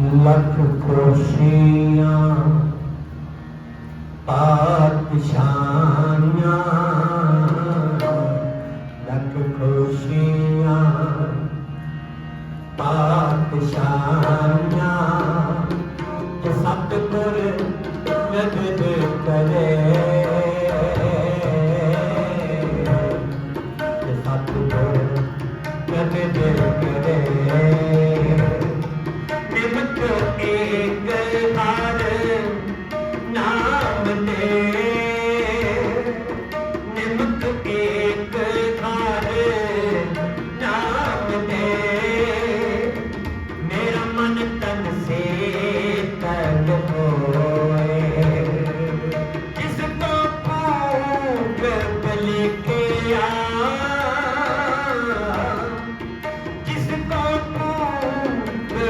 ਲੱਖ ਖੁਸ਼ੀਆਂ ਪਾਤਸ਼ਾਹਾਂ ਲੱਖ ਖੁਸ਼ੀਆਂ ਪਾਤਸ਼ਾਹਾਂ ਤੇ ਸਤਿਗੁਰ ਜਗ ਦੇ ਕਰੇ।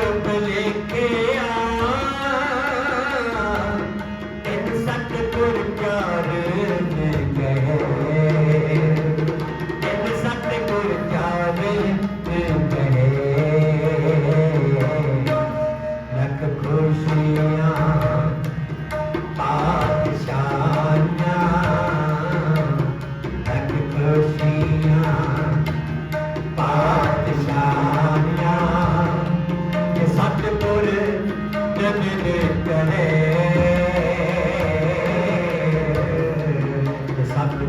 Yeah.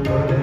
Thank you.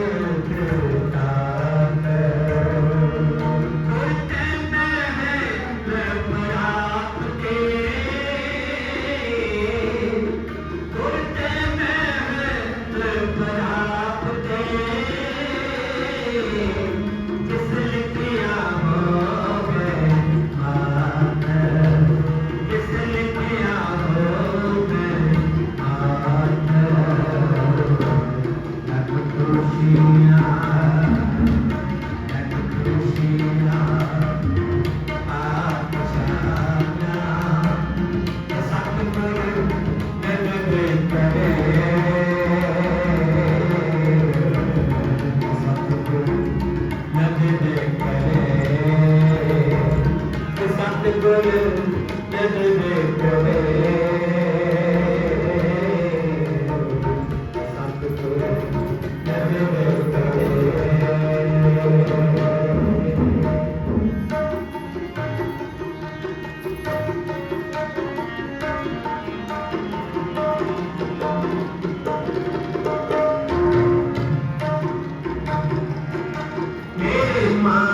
my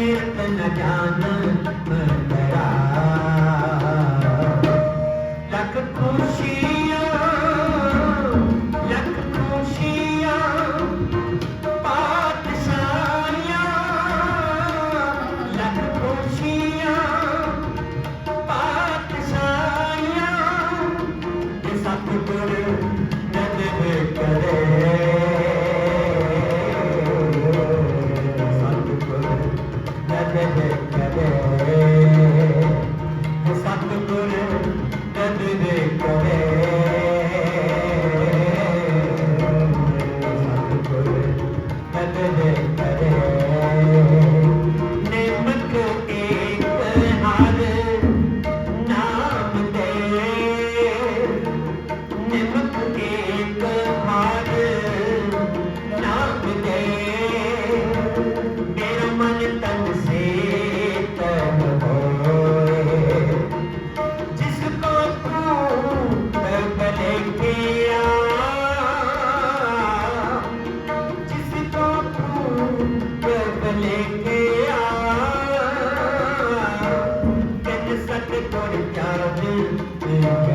में अपना जाना Amen.